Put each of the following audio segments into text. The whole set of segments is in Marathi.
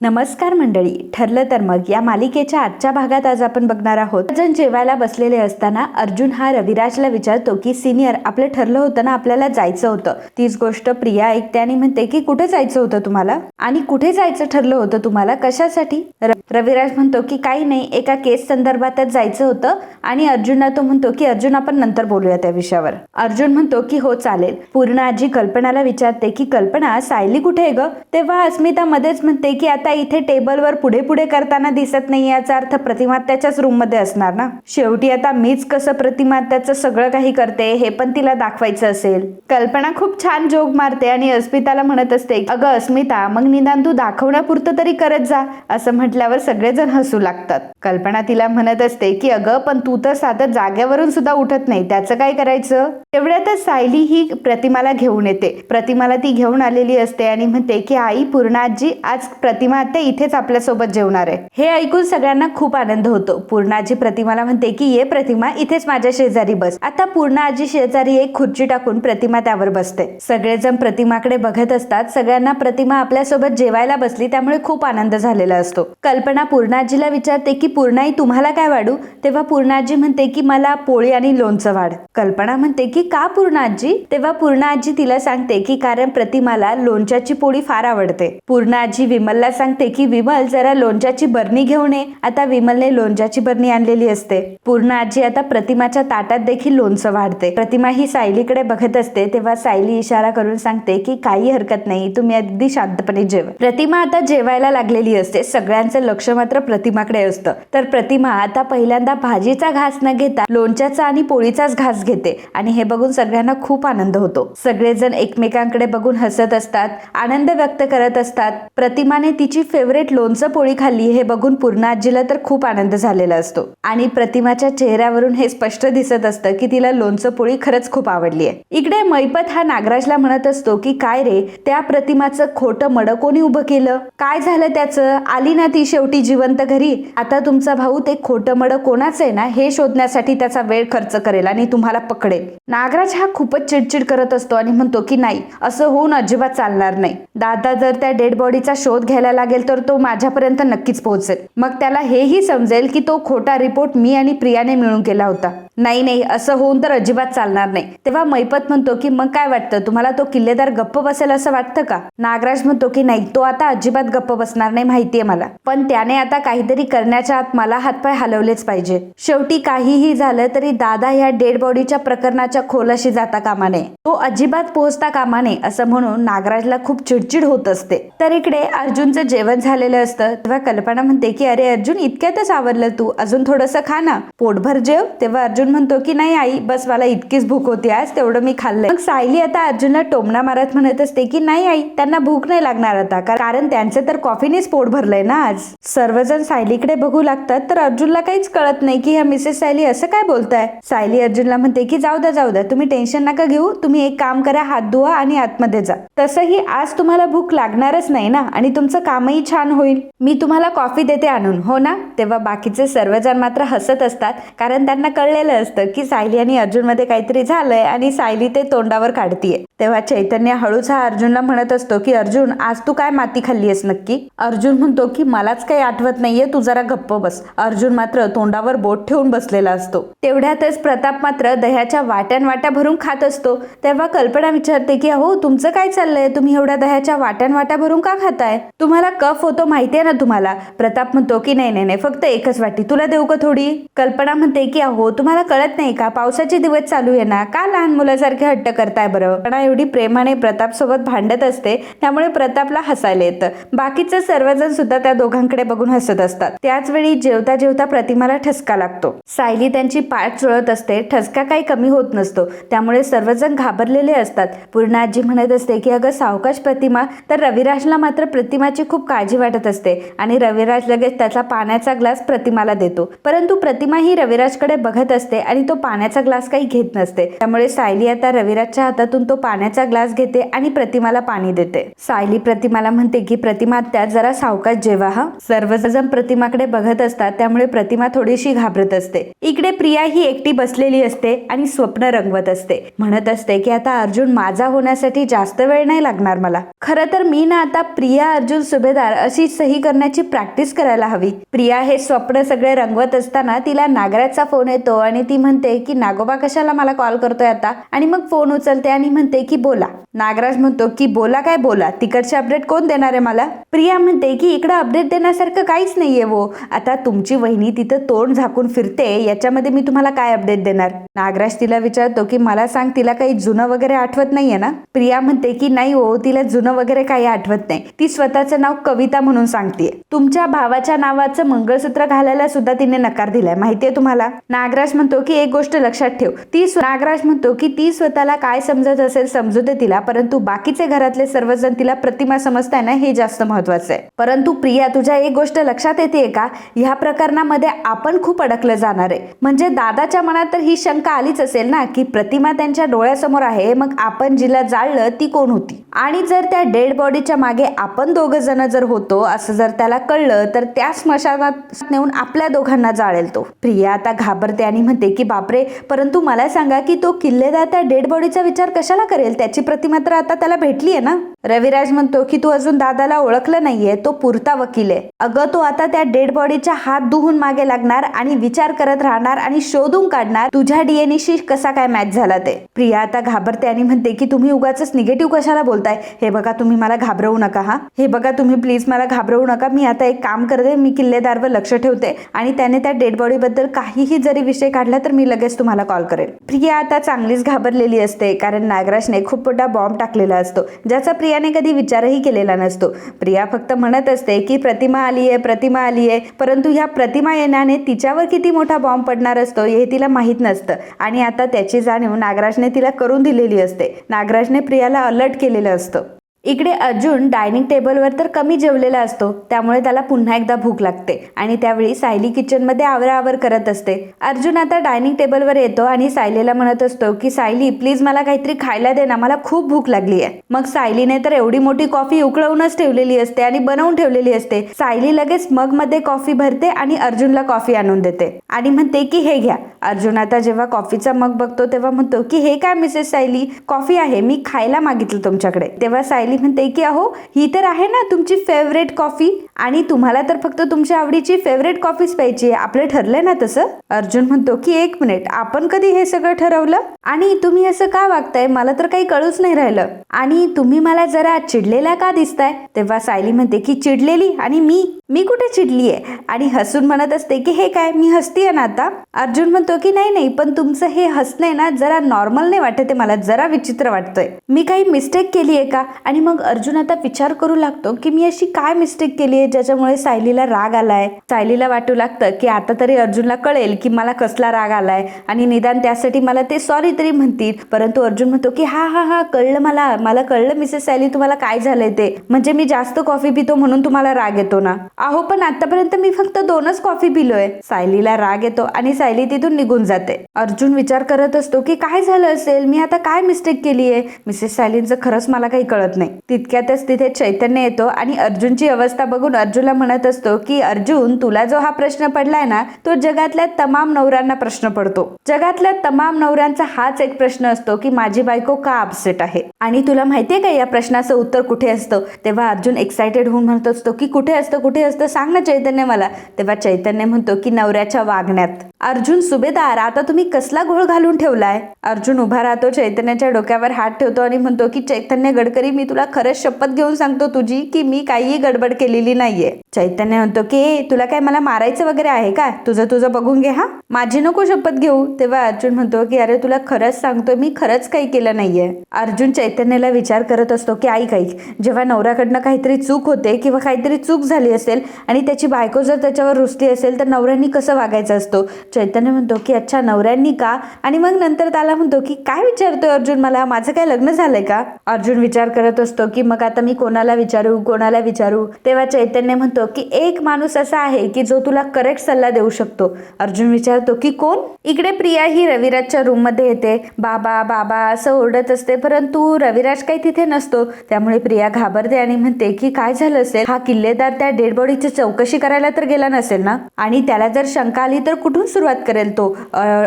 नमस्कार मंडळी. ठरलं तर मग या मालिकेच्या आजच्या भागात आज आपण बघणार आहोत. जण जेवायला बसलेले असताना अर्जुन हा रविराजला विचारतो की सिनियर आपलं ठरलं होतं ना आपल्याला जायचं होतं. तीच गोष्ट प्रिया ऐकते आणि म्हणते की कुठे जायचं होतं तुम्हाला? आणि कुठे जायचं ठरलं होतं तुम्हाला? कशासाठी? रविराज म्हणतो की काही नाही एका केस संदर्भातच जायचं होतं आणि अर्जुनला तो म्हणतो की अर्जुन आपण नंतर बोलूया त्या विषयावर. अर्जुन म्हणतो की हो चालेल. पूर्ण आजी कल्पनाला विचारते की कल्पना सायली कुठे आहे ग? तेव्हा अस्मिता मध्येच म्हणते की आता इथे टेबलवर पुढे पुढे करताना दिसत नाही याचा अर्थ प्रतिमा त्याच्याच रूममध्ये असणार ना? शेवटी आता मीच कसं प्रतिमा त्याचं सगळं काही करते हे पण तिला दाखवायचं असेल. कल्पना खूप छान जोग मारते आणि अस्मिताला म्हणत असते अगं अस्मिता मग निदान तू दाखवण्यापुरतं तरी करत जा असं म्हटल्यावर सगळेजण हसू लागतात. कल्पना तिला म्हणत असते की अगं पण तू तर साधं जाग्यावरून सुद्धा उठत नाही त्याचं काय करायचं? तेवढ्यातच सायली ही प्रतिमाला घेऊन येते. प्रतिमाला ती घेऊन आलेली असते आणि म्हणते की आई पूर्णाजी आज प्रतिमा आत्या इथेच आपल्यासोबत जेवणार आहे. हे ऐकून सगळ्यांना खूप आनंद होतो. पूर्णाजी प्रतिमाला म्हणते की ये प्रतिमा इथेच माझ्या शेजारी बस. आता पूर्णाजी शेजारी एक खुर्ची टाकून प्रतिमा त्यावर बसते. सगळेजण प्रतिमाकडे बघत असतात. सगळ्यांना प्रतिमा आपल्यासोबत जेवायला बसली त्यामुळे खूप आनंद झालेला असतो. कल्पना पूर्णाजीला विचारते की पूर्णाई तुम्हाला काय वाढू? तेव्हा पूर्णाजी म्हणते की मला पोळी आणि लोणचं वाढ. कल्पना म्हणते की का पूर्णाजी? तेव्हा पूर्णाजी तिला सांगते की कारण प्रतिमाला लोणच्याची पोळी फार आवडते. पूर्णाजी विमलला सांगते की विमल जरा लोणच्याची बरणी घेऊन ये. आता विमलने लोणच्याची बरणी आणलेली असते. पूर्ण आजी आता प्रतिमाच्या ताटात देखील लोणचं वाढते. प्रतिमा ही सायलीकडे बघत असते तेव्हा सायली इशारा करून सांगते की काही हरकत नाही तुम्ही अगदी शांतपणे जेवा. प्रतिमा आता जेवायला लागलेली असते. सगळ्यांचं लक्ष मात्र प्रतिमाकडे असतं. तर प्रतिमा आता पहिल्यांदा भाजीचा घास न घेता लोणच्याचा आणि पोळीचाच घास घेते आणि हे बघून सगळ्यांना खूप आनंद होतो. सगळेजण एकमेकांकडे बघून हसत असतात आनंद व्यक्त करत असतात. प्रतिमाने तिची फेवरेट लोणचं पोळी खाल्ली हे बघून पूर्ण आजीला तर खूप आनंद झालेला असतो. आणि प्रतिमाच्या चेहऱ्यावरून हे स्पष्ट दिसत असतं की तिला लोणचं पोळी खरंच खूप आवडली आहे इकडे मैपत हा नागराजला म्हणत असतो की काय रे त्या प्रतिमाचं खोटं मड कोणी उभं केलं? काय झालं त्याचं? आली ना ती शेवटी जिवंत घरी? आता तुमचा भाऊ ते खोटं मड कोणाचं आहे ना हे शोधण्यासाठी त्याचा वेळ खर्च करेल आणि तुम्हाला पकडेल. नागराज हा खूपच चिडचिड करत असतो आणि म्हणतो की नाही असं होऊन अजिबात चालणार नाही. दादा जर त्या डेड बॉडीचा शोध घ्यायला लागेल तर तो माझ्यापर्यंत नक्कीच पोहोचेल. मग त्याला हेही समजेल की तो खोटा रिपोर्ट मी आणि प्रियाने मिळून केला होता. नाही नाही असं होऊन तर अजिबात चालणार नाही. तेव्हा मैपत म्हणतो की मग काय वाटतं? तुम्हाला तो किल्लेदार गप्प बसेल असं वाटतं का? नागराज म्हणतो की नाही तो आता अजिबात गप्प बसणार नाही माहितीये मला. पण त्याने आता काहीतरी करण्याच्या आत मला हातपाय हलवलेच पाहिजे. शेवटी काहीही झालं तरी दादा ह्या डेड बॉडीच्या प्रकरणाच्या खोलाशी जाता कामा नये. तो अजिबात पोहोचता कामा नये असं म्हणून नागराजला खूप चिडचिड होत असते. तर इकडे अर्जुनचं जेवण झालेलं असतं. तेव्हा कल्पना म्हणते की अरे अर्जुन इतक्यातच आवरलं तू. अजून थोडंसं खा ना. पोटभर जेव. तेव्हा अर्जुन म्हणतो की नाही आई बस मला इतकीच भूक होती आज. तेवढं मी खाल्लंय. मग सायली आता अर्जुनला टोमणा मारत म्हणत असते की नाही आई त्यांना भूक नाही लागणार आता. कारण त्यांचं तर कॉफीनेच पोट भरलंय ना आज. सर्वजण सायलीकडे बघू लागतात तर अर्जुनला काहीच कळत नाही की ह्या मिसेस सायली असं काय बोलताय? सायली अर्जुनला म्हणते की जाऊ द्या जाऊ द्या तुम्ही टेन्शन नका घेऊ. तुम्ही एक काम करा. हात धुवा आणि आतमध्ये जा. तसंही आज तुम्हाला भूक लागणारच नाही ना? आणि तुमचं काम कामही छान होईल. मी तुम्हाला कॉफी देते आणून हो ना? तेव्हा बाकीचे सर्वजण मात्र हसत असतात कारण त्यांना कळलेलं असतं की सायली आणि अर्जुनमध्ये काहीतरी झालंय आणि सायली ते तोंडावर काढतीये. तेव्हा चैतन्य हळूच हा अर्जुनला म्हणत असतो की अर्जुन आज तू काय माती खाल्ली आहेस नक्की? अर्जुन म्हणतो की मलाच काही आठवत नाहीये तू जरा गप्प बस. अर्जुन मात्र तोंडावर बोट ठेवून बसलेला असतो. तेवढ्यातच प्रताप मात्र दह्याच्या वाट्यान वाट्या भरून खात असतो. तेव्हा कल्पना विचारते की अहो तुमचं काय चाललंय? तुम्ही एवढ्या दह्याच्या वाट्यान वाट्या भरून का खाताय? तुम्हाला कफ होतो माहितीये ना तुम्हाला? प्रताप म्हणतो की नाही नाही नाही फक्त एकच वाटी. तुला देऊ का थोडी? कल्पना म्हणते की अहो तुम्हाला कळत नाही का? पावसाचे दिवस चालू आहे ना? का लहान मुलासारखे हट्ट करताय बरं? पण एवढी प्रेमाने प्रताप सोबत भांडत असते त्यामुळे प्रतापला हसायला येतं. बाकीचे सर्वजण सुद्धा त्या दोघांकडे बघून हसत असतात. त्याच वेळी जेवता जेवता प्रतिमाला ठसका लागतो. सायली त्यांची पाठ चुळत असते. ठसका काही कमी होत नसतो. त्यामुळे सर्वजण घाबरलेले असतात. पूर्ण आजी म्हणत असते की अगं सावकाश प्रतिमा. तर रविराजला मात्र प्रतिमाची खूप काळजी वाटत असते आणि रविराज लगेच त्याचा पाण्याचा ग्लास प्रतिमाला देतो. परंतु प्रतिमा ही रविराजकडे बघत असते आणि तो पाण्याचा ग्लास काही घेत नसते. त्यामुळे सायली आता रविराजच्या हातातून तो पाण्याचा ग्लास घेते आणि प्रतिमाला पाणी देते. सायली प्रतिमाला म्हणते की प्रतिमा त्या जरा सावकाश जेव्हा हा. सर्वजण प्रतिमाकडे बघत असतात त्यामुळे प्रतिमा थोडीशी घाबरत असते. इकडे प्रिया ही एकटी बसलेली असते आणि स्वप्न रंगवत असते. म्हणत असते की आता अर्जुन माझा होण्यासाठी जास्त वेळ नाही लागणार मला. खरं तर मी ना आता प्रिया अर्जुन सुभेदार अशी सही करण्याची प्रॅक्टिस करायला हवी. प्रिया हे स्वप्न सगळे रंगवत असताना तिला नागराजचा फोन येतो आणि ती म्हणते की नागोबा कशाला मला कॉल करतोय आता? आणि मग फोन उचलते आणि म्हणते की बोला. नागराज म्हणतो की बोला काय बोला? तिकडचे अपडेट कोण देणार आहे मला? प्रिया म्हणते की इकडं अपडेट देण्यासारखं काहीच नाहीये वो. आता तुमची वहिनी तिथं तोंड झाकून फिरते याच्यामध्ये मी तुम्हाला काय अपडेट देणार? नागराज तिला विचारतो की मला सांग तिला काही जुनं वगैरे आठवत नाहीये ना? प्रिया म्हणते की नाही हो तिला जुनं वगैरे काही आठवत नाही. ती स्वतःचं नाव कविता म्हणून सांगते तुमच्या भावाच्या नावाचं मंगळसूत्र घालायला सुद्धा तिने नकार दिलाय. माहितीये तुम्हाला? नागराज म्हणतो की एक गोष्ट लक्षात ठेव. ती नागराज म्हणतो की ती स्वतःला काय समजत असेल समजू दे तिला परंतु बाकीचे घरातले सर्वजण तिला प्रतिमा समजताय ना हे जास्त महत्वाचं आहे. परंतु प्रिया तुझ्या एक गोष्ट लक्षात येते का? ह्या प्रकरणामध्ये आपण खूप अडकलं जाणार आहे. म्हणजे दादाच्या मनात तर ही शंका आलीच असेल ना की प्रतिमा त्यांच्या डोळ्यासमोर आहे मग आपण जिला जाळलं ती कोण होती? आणि जर त्या डेड बॉडीच्या मागे आपण दोघ जण जर होतो असं जर त्याला कळलं तर त्या स्मशानात नेऊन आपल्या दोघांना जाळेल तो. प्रिया आता घाबरते आणि म्हणते की बापरे परंतु मला सांगा की तो किल्लेदार त्या डेड बॉडीचा विचार कशाला करेल? त्याची प्रतिमा तर आता त्याला भेटली आहे ना. रविराज म्हणतो की तू अजून दादाला ओळखलं नाहीये तो पुरता वकील आहे. अगं तो आता त्या डेड बॉडीच्या हात धुवून मागे लागणार आणि विचार करत राहणार आणि शोधून काढणार तुझ्या डीएनएशी कसा काय मॅच झाला ते. प्रिया आता घाबरते आणि म्हणते की तुम्ही उगाच निगेटिव्ह कशाला बोलताय? हे बघा तुम्ही मला घाबरवू नका हा. हे बघा तुम्ही प्लीज मला घाबरवू नका. मी आता एक काम करते मी किल्लेदारवर लक्ष ठेवते आणि त्याने त्या डेड बॉडी बद्दल काहीही जरी विषय काढला तर मी लगेच तुम्हाला कॉल करेल प्रिया आता चांगलीच घाबरलेली असते कारण नागराजने खूप मोठा बॉम्ब टाकलेला असतो ज्याचा प्रिया प्रियाने कधी विचारही केलेला नसतो. प्रिया फक्त म्हणत असते की प्रतिमा आली आहे प्रतिमा आली आहे परंतु ह्या प्रतिमा येण्याने तिच्यावर किती मोठा बॉम्ब पडणार असतो हे तिला माहीत नसतं. आणि आता त्याची जाणीव नागराजने तिला करून दिलेली असते. नागराजने प्रियाला अलर्ट केलेलं असतं. इकडे अर्जुन डायनिंग टेबलवर तर कमी जेवलेला असतो त्यामुळे त्याला पुन्हा एकदा भूक लागते आणि त्यावेळी सायली किचनमध्ये आवराआवर करत असते. अर्जुन आता डायनिंग टेबलवर येतो आणि सायलीला म्हणत असतो की सायली प्लीज मला काहीतरी खायला दे ना मला खूप भूक लागली आहे. मग सायलीने तर एवढी मोठी कॉफी उकळवूनच ठेवलेली असते आणि बनवून ठेवलेली असते. सायली लगेच मग मध्ये कॉफी भरते आणि अर्जुनला कॉफी आणून देते. आणि म्हणते की हे घ्या. अर्जुन आता जेव्हा कॉफीचा मग बघतो तेव्हा म्हणतो की हे काय मिसेस सायली? कॉफी आहे मी खायला मागितलं तुमच्याकडे. तेव्हा सायली म्हणते की अहो ही तर आहे ना तुमची फेवरेट कॉफी आणि तुम्हाला तर फक्त तुमच्या आवडीची फेवरेट कॉफीच प्यायची आहे. आपलं ठरलंय ना तसं? अर्जुन म्हणतो की एक मिनिट आपण कधी हे सगळं ठरवलं? आणि तुम्ही असं का वागताय? मला तर काही कळूच नाही राहिलं. आणि तुम्ही मला जरा चिडलेला का दिसताय? तेव्हा सायली म्हणते की चिडलेली? आणि मी? मी कुठे चिडली आहे आणि हसून म्हणत असते की हे काय? मी हसतीये ना आता? अर्जुन म्हणतो की नाही नाही. पण तुमचं हे हसणं आहे ना जरा नॉर्मल नाही वाटत मला जरा विचित्र वाटतंय. मी काही मिस्टेक केली आहे का? आणि मग अर्जुन आता विचार करू लागतो की मी अशी काय मिस्टेक केली आहे ज्याच्यामुळे सायलीला राग आलाय. सायलीला वाटू लागतं की आता तरी अर्जुनला कळेल की मला कसला राग आलाय. आणि निदान त्यासाठी मला ते सॉरी तरी म्हणतील. परंतु अर्जुन म्हणतो की हा हा हा कळलं मला. मला कळलं मिसेस सायली तुम्हाला काय झालंय ते. म्हणजे मी जास्त कॉफी पितो म्हणून तुम्हाला राग येतो ना. अहो पण आतापर्यंत मी फक्त दोनच कॉफी पिलोय. सायलीला राग येतो आणि सायली तिथून निघून जाते. अर्जुन विचार करत असतो की काय झालं असेल? मी आता काय मिस्टेक केली आहे मिसेस सायलींचं खरंच मला काही कळत नाही. तितक्यातच तिथे चैतन्य येतो आणि अर्जुनची अवस्था बघून अर्जुनला म्हणत असतो की अर्जुन तुला जो हा प्रश्न पडलाय ना तो जगातल्या तमाम नवऱ्यांना प्रश्न पडतो. जगातल्या तमाम नवऱ्यांचा हाच एक प्रश्न असतो की माझी बायको का अपसेट आहे? आणि तुला माहितीये का या प्रश्नाचं उत्तर कुठे असतं? तेव्हा अर्जुन एक्साइटेड होऊन म्हणत असतो की कुठे असतं कुठे असतं? सांग ना चैतन्य मला. तेव्हा चैतन्य म्हणतो की नवऱ्याच्या वागण्यात. अर्जुन सुभेदार आता तुम्ही कसला घोळ घालून ठेवलाय? अर्जुन उभा राहतो चैतन्याच्या डोक्यावर हात ठेवतो आणि म्हणतो की चैतन्य गडकरी मी तुला खरंच शपथ घेऊन सांगतो तुझी की मी काहीही गडबड केलेली नाही. नाहीये. चैतन्य म्हणतो की तुला काय मला मारायचं वगैरे आहे का? तुझं तुझं बघून घे हा. माझी नको शपथ घेऊ. तेव्हा अर्जुन म्हणतो की अरे तुला खरंच सांगतो मी खरंच काही केलं नाहीये. अर्जुन चैतन्याला विचार करत असतो की ऐक ऐक. जेव्हा नवऱ्याकडनं काहीतरी चूक होते किंवा काहीतरी चूक झाली असेल असेल आणि त्याची बायको जर त्याच्यावर रुसली असेल तर नवऱ्यांनी कसं वागायचं असतो? चैतन्य म्हणतो की अच्छा नवऱ्यांनी का? आणि मग नंतर त्याला म्हणतो की काय विचारतोय अर्जुन मला? माझं काय लग्न झालंय का? अर्जुन विचार करत असतो की मग आता मी कोणाला विचारू? कोणाला विचारू? तेव्हा चैतन्य म्हणतो की एक माणूस असा आहे की जो तुला करेक्ट सल्ला देऊ शकतो. अर्जुन विचारतो की कोण? इकडे प्रिया ही रविराजच्या रूममध्ये येते. बाबा बाबा असं ओरडत असते परंतु रविराज काही तिथे नसतो. त्यामुळे प्रिया घाबरते आणि म्हणते की काय झालं असेल? हा किल्लेदार त्या डेड बॉडीची चौकशी करायला तर गेला नसेल ना? आणि त्याला जर शंका आली तर कुठून सुरुवात करेल तो?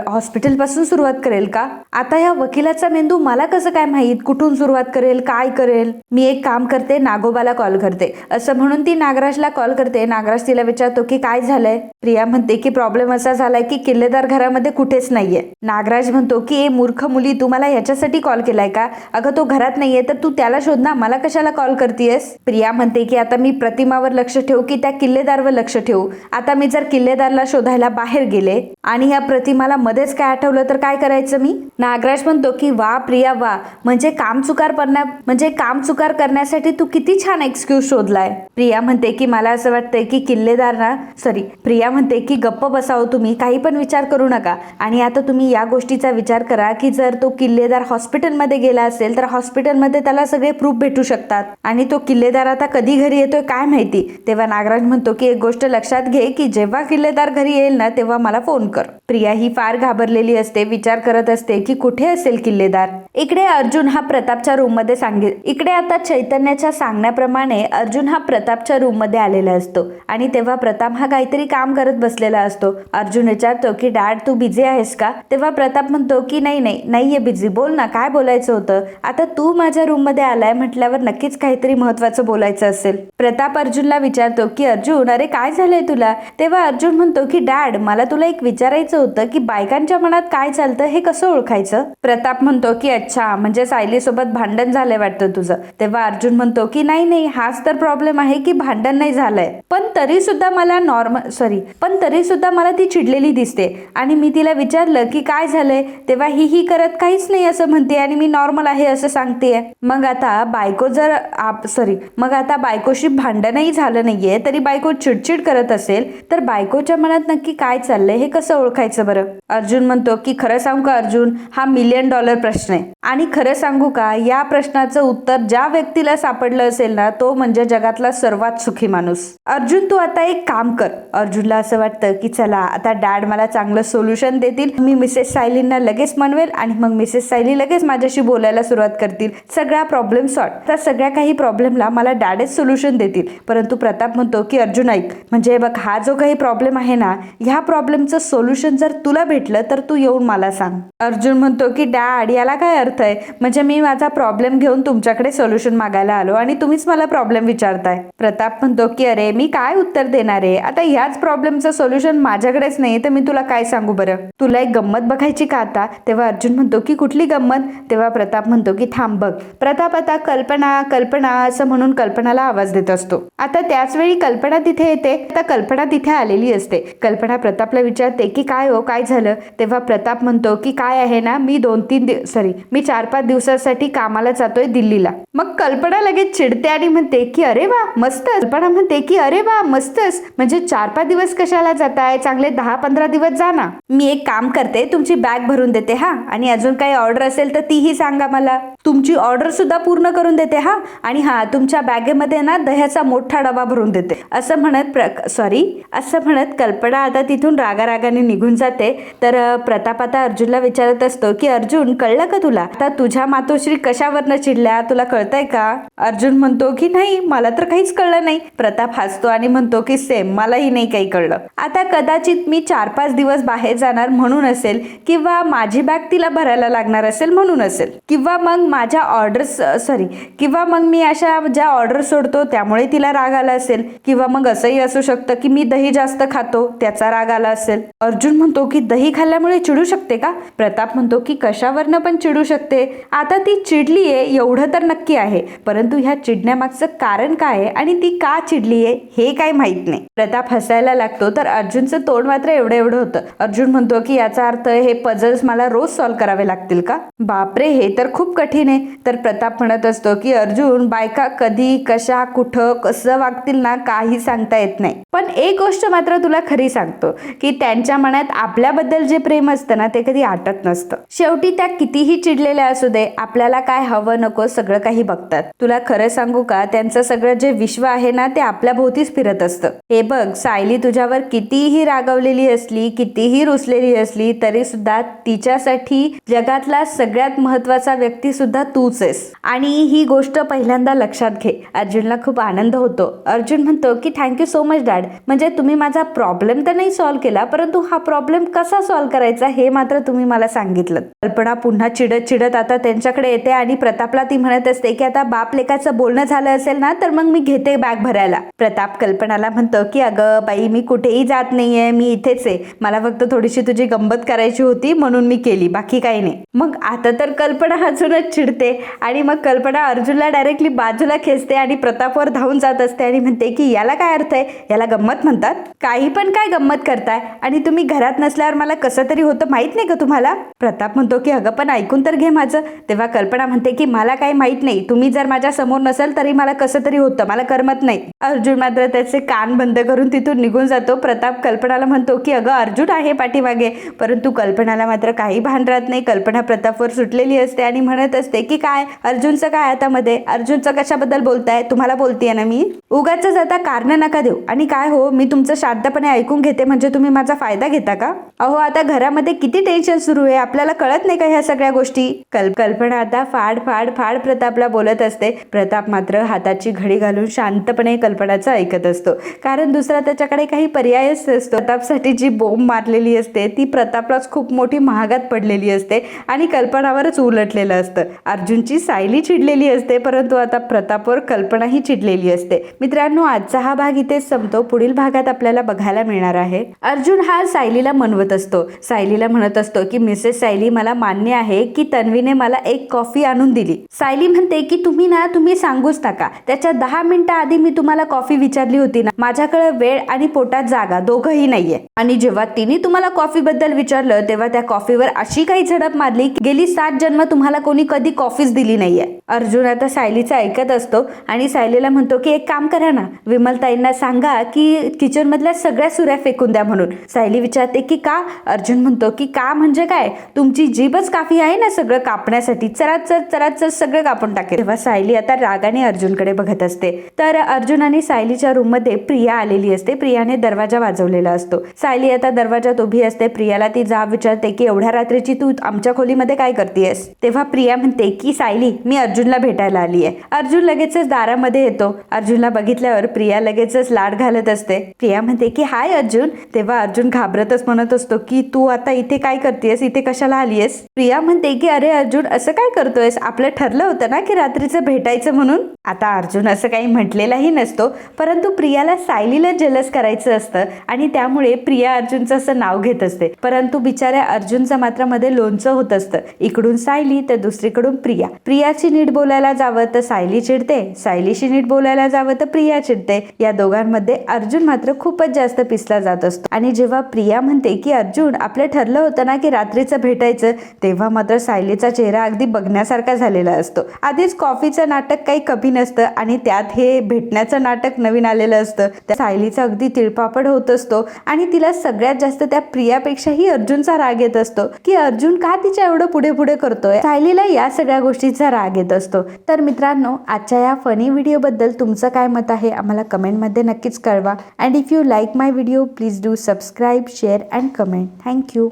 हॉस्पिटलपासून सुरुवात करेल का? आता या वकिलाचा मेंदू मला कसं काय माहीत? कुठून सुरुवात करेल? काय करेल? मी एक काम करते नागोबाला कॉल करते. असं म्हणून ती नागराजला कॉल करते. नागराज तिला विचारतो की काय झालंय? प्रिया म्हणते की प्रॉब्लेम असा झालाय की किल्लेदार घरामध्ये कुठेच नाहीये. नागराज म्हणतो की ए मूर्ख मुली तू मला याच्यासाठी कॉल केलाय का? अगं तो घरात नाहीये तर तू त्याला शोध ना. मला कशाला कॉल करतेयस? प्रिया म्हणते की आता मी प्रतिमावर लक्ष ठेवू की त्या किल्लेदारवर लक्ष ठेवू? आता मी जर किल्लेदारला शोधायला बाहेर गेले आणि या प्रतिमाला मध्येच काय आठवलं तर काय करायचं मी? नागराज म्हणतो की वा प्रिया वा. म्हणजे काम चुकार करण्या म्हणजे काम चुकार करण्यासाठी तू किती छान एक्सक्यूज शोधलाय. प्रिया म्हणते की मला असं वाटतंय की किल्लेदार ना सॉरी प्रिया म्हणते की गप्प बसावं तुम्ही काही पण विचार करू नका. आणि आता तुम्ही या गोष्टीचा विचार करा की जर तो किल्लेदार हॉस्पिटलमध्ये गेला असेल तर हॉस्पिटलमध्ये त्याला सगळे प्रूफ भेटू शकतात. आणि तो किल्लेदार आता कधी घरी येतोय काय माहिती? तेव्हा नागराज म्हणतो की एक गोष्ट लक्षात घे की जेव्हा किल्लेदार घरी येईल ना तेव्हा मला फोन कर. प्रिया ही फार घाबरलेली असते विचार करत असते की कुठे असेल किल्लेदार? इकडे अर्जुन हा प्रतापच्या रूममध्ये सांगेल सांगित इकडे आता चैतन्याच्या सांगण्याप्रमाणे अर्जुन हा प्रतापच्या रूममध्ये आलेला असतो. आणि तेव्हा प्रताप हा काहीतरी काम करत बसलेला असतो. अर्जुन विचारतो की डॅड तू बिझी आहेस का? तेव्हा प्रताप म्हणतो की नाही नाही नाहीये बिझी बोल ना काय बोलायचं होतं? आता तू माझ्या रूममध्ये आलाय म्हटल्यावर नक्कीच काहीतरी महत्वाचं बोलायचं असेल. प्रताप अर्जुनला विचारतो की अर्जुन अरे काय झालंय तुला? तेव्हा अर्जुन म्हणतो की डॅड मला तुला एक विचारायचं होतं की बायकांच्या मनात काय चालतं हे कसं ओळखायचं? प्रताप म्हणतो की अच्छा म्हणजे सायली सोबत भांडण झालंय वाटतं तुझं. तेव्हा अर्जुन म्हणतो की नाही नाही हाच तर प्रॉब्लेम आहे की भांडण नाही झालंय. पण तरी सुद्धा मला नॉर्मल सॉरी पण तरी सुद्धा मला ती चिडलेली दिसते. आणि मी तिला विचारलं की काय झालंय? तेव्हा ही ही करत काहीच नाही असं म्हणते आणि मी नॉर्मल आहे असं सांगते मग आता बायको जर आप सॉरी मग आता बायकोशी भांडणही झालं नाहीये तरी बायको चिडचिड करत असेल तर बायकोच्या मनात नक्की काय चाललंय हे कसं ओळखायचं बरं? अर्जुन म्हणतो की खरं सांगू का अर्जुन? हा मिलियन डॉलर प्रश्न आहे. आणि खरं सांगू का या प्रश्नाचं उत्तर ज्या व्यक्तीला सापडलं असेल ना तो म्हणजे जगातला सर्वात सुखी माणूस. अर्जुन तू आता एक काम कर. अर्जुनला असं वाटतं की चला आता डॅड मला चांगलं सोल्युशन देतील. मी मिसेस सायलींना लगेच म्हणवेल आणि मग मिसेस सायली लगेच माझ्याशी बोलायला सुरुवात करतील. सगळा प्रॉब्लेम सॉर्ट तर सगळ्या काही प्रॉब्लेमला मला डॅडच सोल्युशन देतील. परंतु प्रताप म्हणतो की अर्जुन ऐक. म्हणजे बघ हा जो काही प्रॉब्लेम आहे ना ह्या प्रॉब्लेमचं सोल्युशन जर तुला भेटलं तर तू येऊन मला सांग. अर्जुन म्हणतो की डॅड याला काय अर्थ आहे म्हणजे मी माझा प्रॉब्लेम घेऊन तुमच्याकडे सोल्युशन मागायला आलो आणि तुम्हीच मला प्रॉब्लेम विचारताय. प्रताप म्हणतो की अरे मी काय उत्तर देणार आहे? आता ह्याच प्रॉब्लेमचं सोल्युशन माझ्याकडेच नाही तर मी तुला काय सांगू बरं? तुला एक गंमत बघायची का आता? तेव्हा अर्जुन म्हणतो की कुठली गंमत? तेव्हा प्रताप म्हणतो की थांब बघ. प्रताप आता कल्पना कल्पना असं म्हणून कल्पनाला आवाज देत असतो. आता त्याच वेळी कल्पना तिथे येते. आता कल्पना तिथे आलेली असते. कल्पना प्रतापला विचारते की काय हो? काय झालं? तेव्हा प्रताप म्हणतो की काय आहे ना? मी दोन तीन दिवस सॉरी मी मी चार पाच दिवसासाठी कामाला जातोय दिल्लीला. मग कल्पना लगेच चिडते आणि म्हणते की अरे वा मस्तच. कल्पना म्हणते की अरे वा मस्तच. म्हणजे चार पाच दिवस कशाला जाताय? चांगले दहा पंधरा दिवस जा ना. मी एक काम करते तुमची बॅग भरून देते हा. आणि अजून काही ऑर्डर असेल तर तीही सांगा मला. तुमची ऑर्डर सुद्धा पूर्ण करून देते हा. आणि हा तुमच्या बॅगेमध्ये ना दह्याचा मोठा डबा भरून देते. असं म्हणत सॉरी असं म्हणत कल्पना आता तिथून रागारागाने निघून जाते. तर प्रताप आता अर्जुनला विचारत असतो की अर्जुन कळलं का तुला? आता तुझ्या मातोश्री कशावरनं चिडल्या? तुला कळतंय का? अर्जुन म्हणतो की नाही मला तर काहीच कळलं नाही. प्रताप हसतो आणि म्हणतो की सेम मलाही नाही काही कळलं. आता कदाचित मी चार पाच दिवस बाहेर जाणार म्हणून असेल किंवा माझी बॅग तिला भरायला लागणार असेल म्हणून असेल किंवा मग माझ्या ऑर्डर्स सॉरी किंवा मग मी अशा ज्या ऑर्डर सोडतो त्यामुळे तिला राग आला असेल किंवा मग असंही असू शकतं की मी दही जास्त खातो त्याचा राग आला असेल. अर्जुन म्हणतो की दही खाल्ल्यामुळे चिडू शकते का? प्रताप म्हणतो की कशावरनं पण चिडू शकते? शकते. आता ती चिडली आहे एवढं तर नक्की आहे. परंतु ह्या चिडण्यामागचं कारण काय आहे आणि ती का चिडली आहे हे काय माहीत नाही. प्रताप हसायला लागतो तर अर्जुनचं तोंड मात्र एवढं एवढं होतं. अर्जुन म्हणतो की याचा अर्थ हे पझल्स मला रोज सॉल्व्ह करावे लागतील का? बापरे हे तर खूप कठीण आहे. तर प्रताप म्हणत असतो की अर्जुन बायका कधी कशा कुठं कसं वागतील ना काही सांगता येत नाही. पण एक गोष्ट मात्र तुला खरी सांगतो की त्यांच्या मनात आपल्याबद्दल जे प्रेम असतं ना ते कधी आटत नसतं. शेवटी त्या कितीही चिडलेल्या असू दे आपल्याला काय हवं नको सगळं काही बघतात. तुला खरं सांगू का त्यांचं सगळं जे विश्व आहे ना ते आपल्या भोवतीच फिरत असतं. हे बघ सायली तुझ्यावर कितीही रागवलेली असली कितीही रुसलेली असली तरी सुद्धा तिच्यासाठी जगातला सगळ्यात महत्त्वाचा व्यक्ती सुद्धा तूच आहेस. आणि ही गोष्ट पहिल्यांदा लक्षात घे. अर्जुनला खूप आनंद होतो. अर्जुन म्हणतो की थँक्यू सो मच डॅड म्हणजे तुम्ही माझा प्रॉब्लेम तर नाही सॉल्व्ह केला परंतु हा प्रॉब्लेम कसा सॉल्व्ह करायचा हे मात्र तुम्ही मला सांगितलं. कल्पना पुन्हा चिडत चिडत आता त्यांच्याकडे येते आणि प्रतापला ती म्हणत असते की आता बाप लेकाचं बोलणं झालं असेल ना तर मग मी घेते बॅग भरायला. प्रताप कल्पनाला म्हणतो की अगं बाई मी कुठेही जात नाहीये मी इथेच आहे. मला फक्त थोडीशी तुझी गंमत करायची होती म्हणून मी केली बाकी काही नाही. मग आता तर कल्पना अजूनच चिडते आणि मग कल्पना अर्जुनला डायरेक्टली बाजूला खेचते आणि प्रतापवर धावून जात असते आणि म्हणते की याला काय अर्थ आहे? याला गंमत म्हणतात? काही पण काय गंमत करताय? आणि तुम्ही घरात नसल्यावर मला कसं तरी होतं माहीत नाही का तुम्हाला? प्रताप म्हणतो की अगं पण ऐकून तर आहे माझं. तेव्हा कल्पना म्हणते की मला काही माहीत नाही. तुम्ही जर माझ्यासमोर नसेल तरी मला कसं तरी होतं. मला करमत नाही. अर्जुन मात्र त्याचे कान बंद करून तिथून निघून जातो. प्रताप कल्पनाला म्हणतो की अगं अर्जुन आहे पाठीमागे. परंतु कल्पनाला मात्र काही भान राहत नाही. कल्पना प्रतापवर सुटलेली असते आणि म्हणत असते की काय? अर्जुनचं काय आता मध्ये? अर्जुनचं कशाबद्दल बोलताय? तुम्हाला बोलतीये ना मी? उगाच आता कारण नका देऊ. आणि काय हो? मी तुमचं शांतपणे ऐकून घेते. म्हणजे तुम्ही माझा फायदा घेता का? अहो आता घरामध्ये किती टेन्शन सुरू आहे? आपल्याला कळत नाही का ह्या सगळ्या गोष्टी? कल्प कल्पना आता फाड फाड फाड प्रतापला बोलत असते. प्रताप मात्र हाताची घडी घालून शांतपणे कल्पनाचं ऐकत असतो. कारण दुसरा त्याच्याकडे काही पर्यायच नसतो. प्रतापसाठी जी बोंब मारलेली असते ती प्रतापलाच खूप मोठी महागात पडलेली असते आणि कल्पनावरच उलटलेलं असतं. अर्जुनची सायली चिडलेली असते परंतु आता प्रतापवर कल्पनाही चिडलेली असते. मित्रांनो आजचा हा भाग इथेच संपतो. पुढील भागात आपल्याला बघायला मिळणार आहे. अर्जुन हा सायलीला म्हणवत असतो. सायलीला म्हणत असतो की मिसेस सायली मला मान्य आहे की तन्वीने मला एक कॉफी आणून दिली. सायली म्हणते की तुम्ही ना तुम्ही सांगूच नका. त्याच्या दहा मिनिटं आधी मी तुम्हाला कॉफी विचारली होती ना. माझ्याकडे वेळ आणि पोटात जागा दोघंही नाहीये. आणि जेव्हा तिने तुम्हाला कॉफी बद्दल विचारलं तेव्हा त्या कॉफीवर अशी काही झडप मारली की गेली सात जन्म तुम्हाला कोणी कधी कॉफीच दिली नाहीये. अर्जुन आता सायलीचं ऐकत असतो आणि सायलीला म्हणतो की एक काम करा ना. विमलताईंना सांगा की किचन मधल्या सगळ्या सुऱ्या फेकून द्या म्हणून. सायली विचारते की का? अर्जुन म्हणतो की का म्हणजे काय? तुमची जीभच काफी आहे ना सगळं. कापण्यासाठी चरात चर चर सगळं कापून टाकेल. तेव्हा सायली आता रागाने अर्जुनकडे बघत असते. तर अर्जुन आणि सायलीच्या रूममध्ये प्रिया आलेली असते. प्रियाने दरवाजा वाजवलेला असतो. सायली आता दरवाजात उभी असते. प्रियाला ती जाब विचारते की एवढ्या रात्रीची तू आमच्या खोलीमध्ये काय करतेयस? तेव्हा प्रिया म्हणते की सायली मी अर्जुनला भेटायला आली आहे अर्जुन लगेचच दारामध्ये येतो. अर्जुनला बघितल्यावर प्रिया लगेचच लाड घालत असते. प्रिया म्हणते की हाय अर्जुन. तेव्हा अर्जुन घाबरतच म्हणत असतो की तू आता इथे काय करतेयस? इथे कशाला आलीयस? प्रिया म्हणते की अरे अर्जुन असं काय करतोयस? आपलं ठरलं होतं ना की रात्रीचं भेटायचं म्हणून? आता अर्जुन असं काही म्हटलेलाही नसतो परंतु प्रियाला सायलीला जलस करायचं असतं आणि त्यामुळे प्रिया अर्जुनचं असं नाव घेत असते. परंतु बिचाऱ्या अर्जुनचं मात्रमध्ये लोणचं होत असतं. इकडून सायली तर दुसरीकडून प्रिया. प्रियाची नीट बोलायला जावं तर सायली चिडते. सायलीशी नीट बोलायला जावं तर प्रिया चिडते. या दोघांमध्ये अर्जुन मात्र खूपच जास्त पिसला जात असतो. आणि जेव्हा प्रिया म्हणते की अर्जुन आपलं ठरलं होतं ना की रात्रीचं भेटायचं तेव्हा मात्र सायली सायलीचा चेहरा अगदी बघण्यासारखा झालेला असतो. आधीच कॉफीचं नाटक काही कमी नसतं आणि त्यात हे भेटण्याचं नाटक नवीन आलेलं असतं. त्या सायलीचा अगदी तिळपापड होत असतो आणि तिला सगळ्यात जास्त त्या प्रियापेक्षाही अर्जुनचा राग येत असतो. की अर्जुन का तिच्या एवढं पुढे पुढे करतोय? सायलीला या सगळ्या गोष्टीचा राग येत असतो. तर मित्रांनो आजच्या या फनी व्हिडिओबद्दल तुमचं काय मत आहे आम्हाला कमेंटमध्ये नक्कीच कळवा. And if you like my video please do subscribe share and comment thank you